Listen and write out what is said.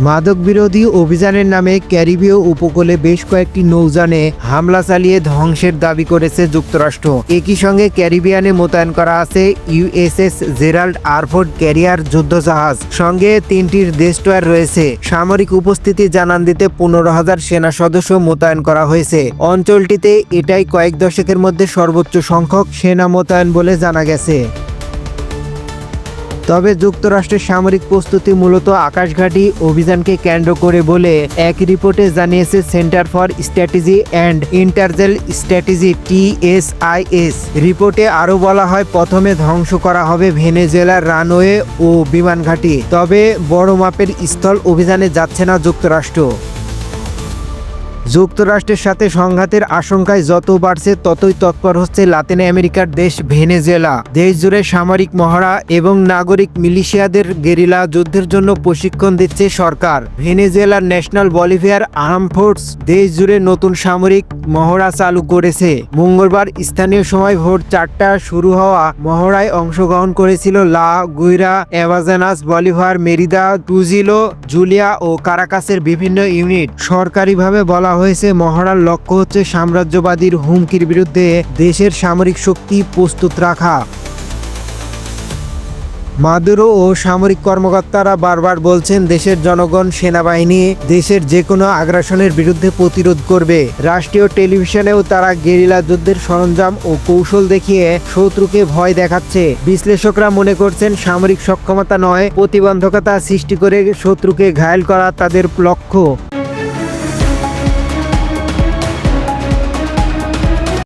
মাদক বিরোধী অভিযানের নামে ক্যারিবীয় উপকূলে বেশ কয়েকটি নৌযানে হামলা চালিয়ে ধ্বংসের দাবি করেছে যুক্তরাষ্ট্র। একই সঙ্গে ক্যারিবিয়ানে মোতায়েন করা আছে ইউএসএস জেরাল্ড আরফোর্ড ক্যারিয়ার যুদ্ধজাহাজ। সঙ্গে তিনটির ডেস্ট্রয়ার রয়েছে। সামরিক উপস্থিতি জানান দিতে পনেরো হাজার সেনা সদস্য মোতায়েন করা হয়েছে। অঞ্চলটিতে এটাই কয়েক দশকের মধ্যে সর্বোচ্চ সংখ্যক সেনা মোতায়েন বলে জানা গেছে। তবে যুক্তরাষ্ট্রের সামরিক প্রস্তুতি মূলত আকাশঘাটি অভিযানকে কেন্দ্র করে বলে এক রিপোর্টে জানিয়েছে সেন্টার ফর স্ট্র্যাটেজি অ্যান্ড ইন্টারজেল স্ট্র্যাটেজি টিএসআইএস। রিপোর্টে আরও বলা হয়, প্রথমে ধ্বংস করা হবে ভেনেজুয়েলার রানওয়ে ও বিমান ঘাঁটি তবে বড় মাপের স্থল অভিযানে যাচ্ছে না যুক্তরাষ্ট্র। যুক্তরাষ্ট্রের সাথে সংঘাতের আশঙ্কায় যত বাড়ছে, ততই তৎপর হচ্ছে লাতিন আমেরিকার দেশ ভেনেজুয়েলা। দেশ জুড়ে সামরিক মহড়া এবং নাগরিক মিলিশিয়াদের গেরিলা যুদ্ধের জন্য প্রশিক্ষণ দিচ্ছে সরকার। ভেনেজুয়েলার ন্যাশনাল বলিভিয়ার আর্ম ফোর্স দেশ জুড়ে নতুন সামরিক মহড়া চালু করেছে। মঙ্গলবার স্থানীয় সময় ভোর চারটা শুরু হওয়া মহড়ায় অংশগ্রহণ করেছিল লা গুইরা এভাজানাস বলিভার মেরিদা, টুজিলো, জুলিয়া ও কারাকাসের বিভিন্ন ইউনিট। সরকারিভাবে বলা হয়েছে, মহড়ার লক্ষ্য হচ্ছে সাম্রাজ্যবাদীর হুমকির বিরুদ্ধে দেশের সামরিক শক্তি প্রস্তুত রাখা। মাদুরো ও সামরিক কর্মকর্তারা বারবার বলছেন, দেশের জনগণ, সেনাবাহিনী, দেশের যে কোনো আগ্রাসনের বিরুদ্ধে প্রতিরোধ করবে। রাষ্ট্রীয় টেলিভিশনেও তারা গেরিলা যুদ্ধের সরঞ্জাম ও কৌশল দেখিয়ে শত্রুকে ভয় দেখাচ্ছে। বিশ্লেষকরা মনে করছেন, সামরিক সক্ষমতা নয়, প্রতিবন্ধকতা সৃষ্টি করে শত্রুকে ঘায়েল করা তাদের লক্ষ্য।